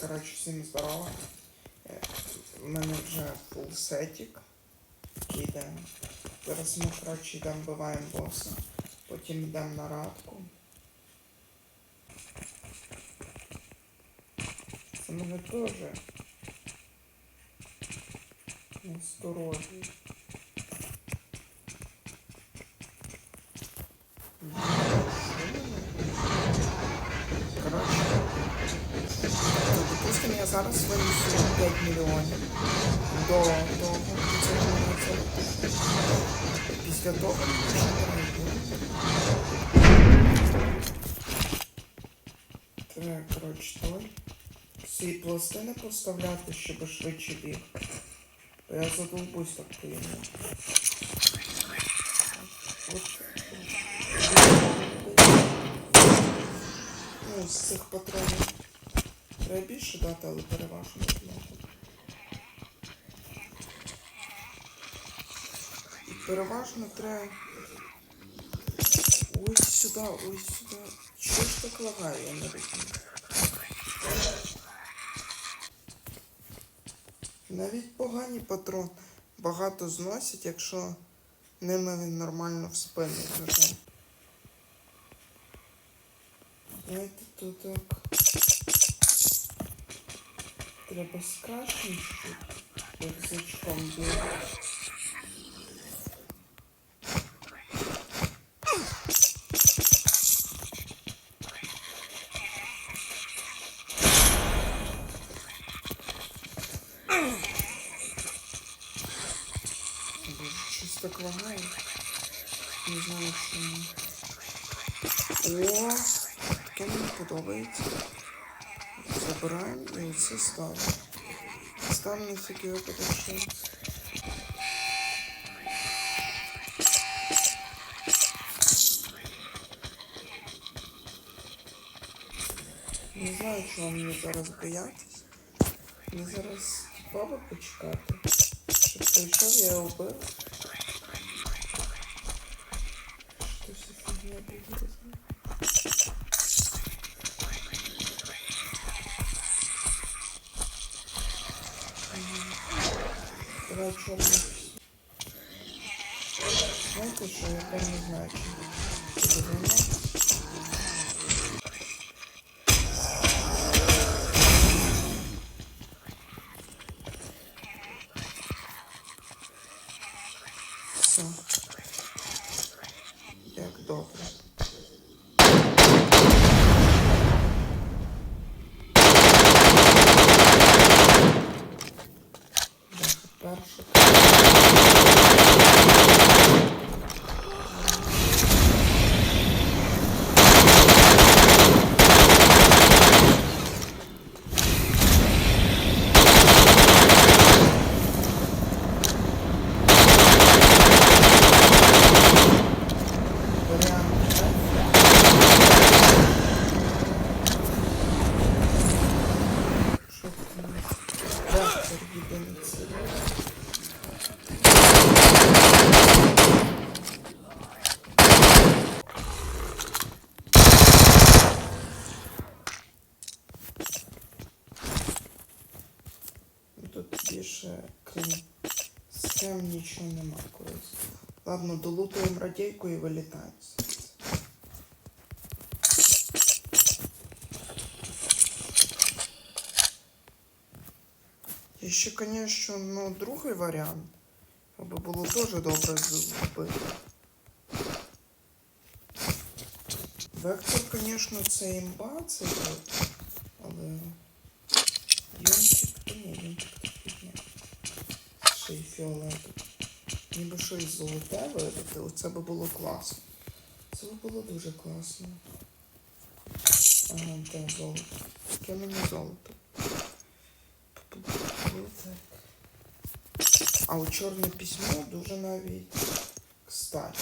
Коротше, всім здорово. Е, У мене вже фул сетік. Йдемо. Зараз ми, коротше, йдемо вбиваємо боса. Потім йдемо на радку. Це мене теж. Насторожує. Зараз винесу 5 мільйонів до того. Це Після того. Треба, коротше, той. Всі пластини поставляти, щоб швидше біг. Бо я задовбусь так поїду. Ну, цих патронів. Треба більше дати, але переважно. І переважно треба. Ось сюди, ось сюди. Що ж так лагає, я не розумію. Навіть погані патрон багато зносять, якщо ними нормально в спину. Знаєте, тут так. Треба скашнички рюкзачком Щось так лагає. Не знаю чому. О, таке мені подобається. Забираємо і оце ставимо. Ставимо на всякий випадок, що... Не знаю, чого мені зараз боятись. Мені зараз баба почекати. Щоб прийшов, я його вбив. Що все фігня буде? Чорний. Знаєте, що я прям не воно. Все. Як добре. Бляха, перша. Варіант. Що це? Трактор єдиний цілий. Ну, Тут більше крім схем нічого нема колись. Ладно, долутуємо радійку і вилітаємо. Є ще, звісно, ну, другий варіант. Аби було теж добре зробити. Вектор, звісно, це імба, це але. Йончик, то ні, йончик то фігня. Ще. Ніби щось золоте видати, оце би було класно. Це би було дуже класно. Ага, де золото. Яке мені золото? А у чорне письмо дуже навіть кстати.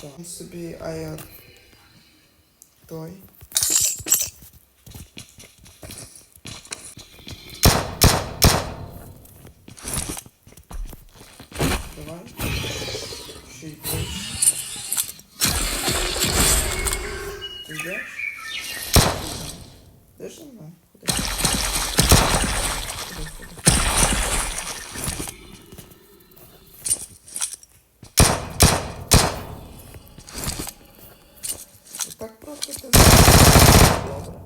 Там собі аер той. Ще й той. Ти йдеш? Де ж вона? Куди? Куди, куди? Отак просто ти Добре.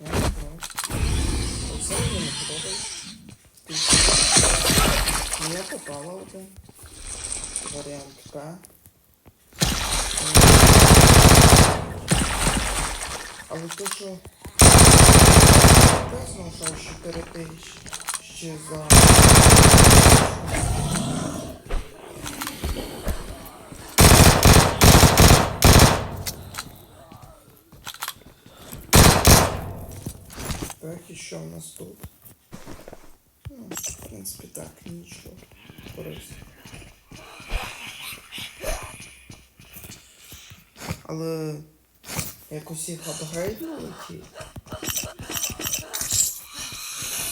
Я не знаю. Оце мені не подобається. Не попала один. Варіант П. Але то, я знав, що 4 тисячі за. Так, і нас тут? Ну, в принципі, так, нічого. Корисно. Але якось їх апгрейднули ті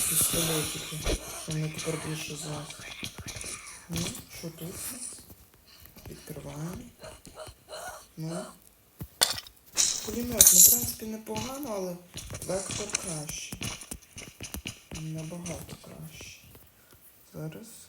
пістолетики. Вони тепер більше за. Ну, що тут? нас? Відкриваємо. Ну. Пулемет, ну, в принципі, непогано, але вектор краще. Набагато краще. Зараз.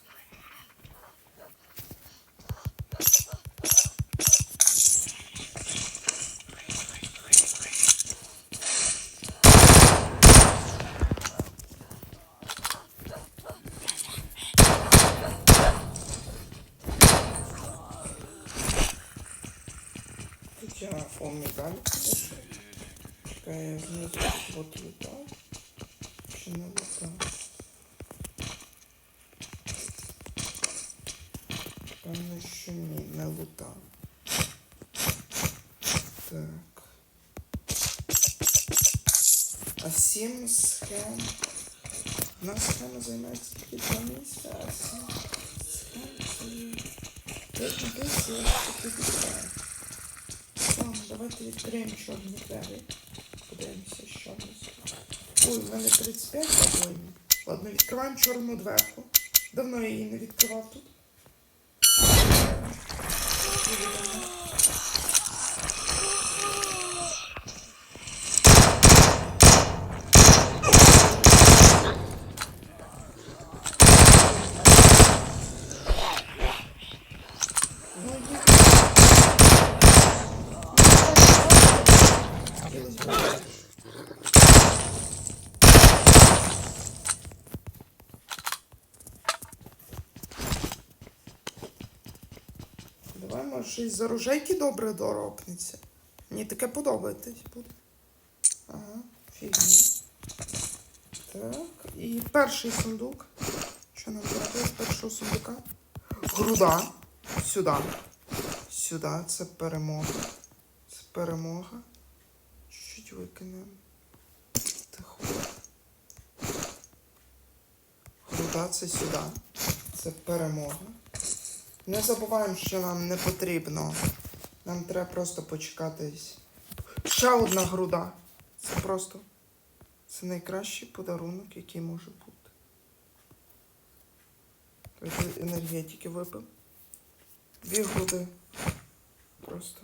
Чекай, я знизу от літав. Чи не літав? Певно, що ні, не лутав. Так. А сім схем. У нас схема займає тільки два місця, а сім схем це... Як десь я таки відкриваю. Ладно, давайте відкриємо чорні двері. Подивимося, що в нас. Ой, в мене 35 патронів. Ладно, відкриваємо чорну дверку. Давно я її не відкривав тут. Ну, є. Хотілося б. Давай, може, щось з оружейки добре доробниця. Мені таке подобається буде. Ага, фігня. Так, і перший сундук. Що нам треба з першого сундука? Груда. Сюди. Сюди. Це перемога. Це перемога. Чуть викинемо. Тихо. Груда це сюди. Це перемога. Не забуваємо, що нам не потрібно. Нам треба просто почекатись. Ще одна груда. Це просто. Це найкращий подарунок, який може бути. Тобто енергетики випив. Дві груди. Просто.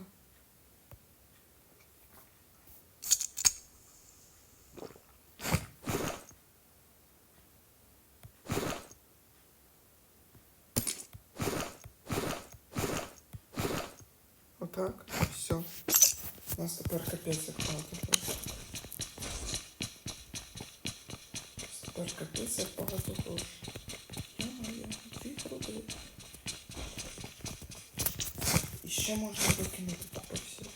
Отак. Все. У нас тепер капець як багато. Тепер капець як багато грошей. Дві груди. І ще можна викинути купу всіх.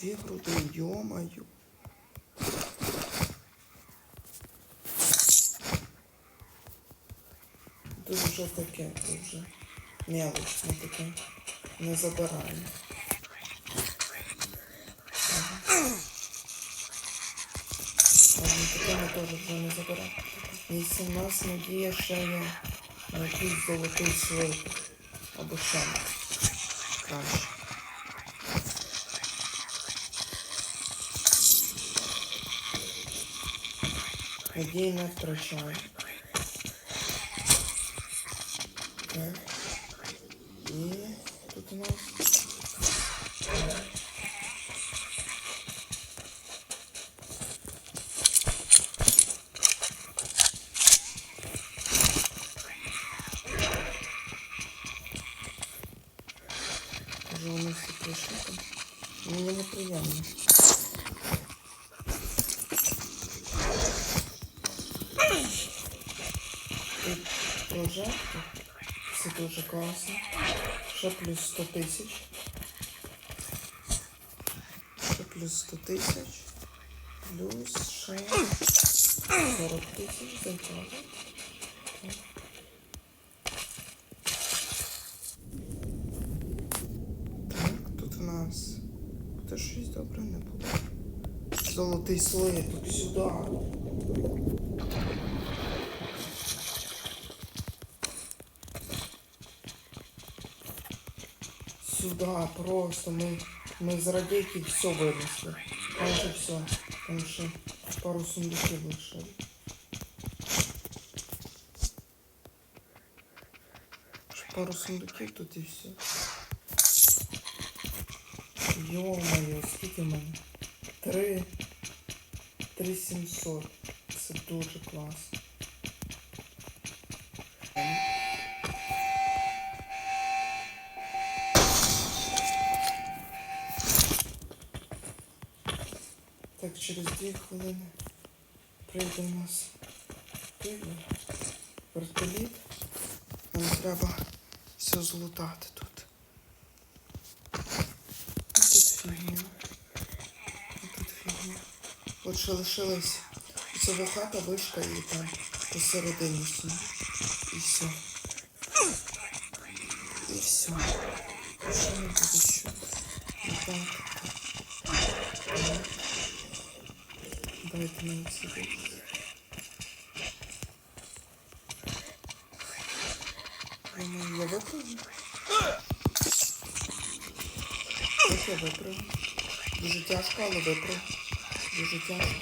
Дві груди, йомаю. Тут вже таке, тут вже мелочне таке. Не забираємо. Ага. Ладно, таке ми теж вже не забираємо. Якщо в нас надія ще є на якийсь золотий слиток. Або ще краще. Надії не втрачаємо. Да. И тут у нас... Уже у нас все пришито. Мне неприятно. Прожарка. Дуже класно. Ще плюс 100 тисяч. Ще плюс 100 тисяч. Плюс ще 40 тисяч зайчата. Так, тут у нас буде щось добре не буде. Золотий слиток сюди. Сюда просто мы, мы из радейки все вынесли. Майже все. Там ще пару сундуків лишили. Ще Пару сундуків тут і все. Йо-моє, скільки в мене? Три. Три сімсот. Це дуже класно. Через дві хвилини прийде у нас прийде вертоліт. Нам треба все злутати тут. А тут фігня. А тут фігня. От ще лишилась ця хата, вишка і там посередині все. І все. І все. Що не буде що? І. Так. Давайте мені сюди. Думаю, я випрыгну. Як я випрыгну? Дуже тяжко, але випрыгну. Дуже тяжко.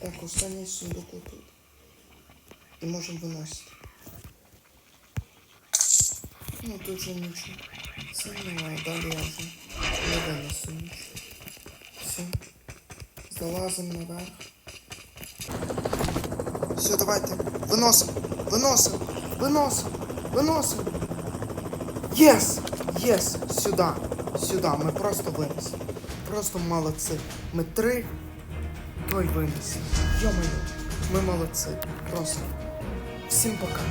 Так, останній сундук тут. І можемо виносити. Ну тут же нічого. Це немає, далі я вже Залазимо наверх. Все, давайте. Виносимо. Виносимо. Виносимо. Виносимо. Єс! Єс! Сюди. Сюди. Ми просто винесли. Просто молодці. Ми три. Той винесли. Йо-моє. Ми молодці. Просто. Всім пока.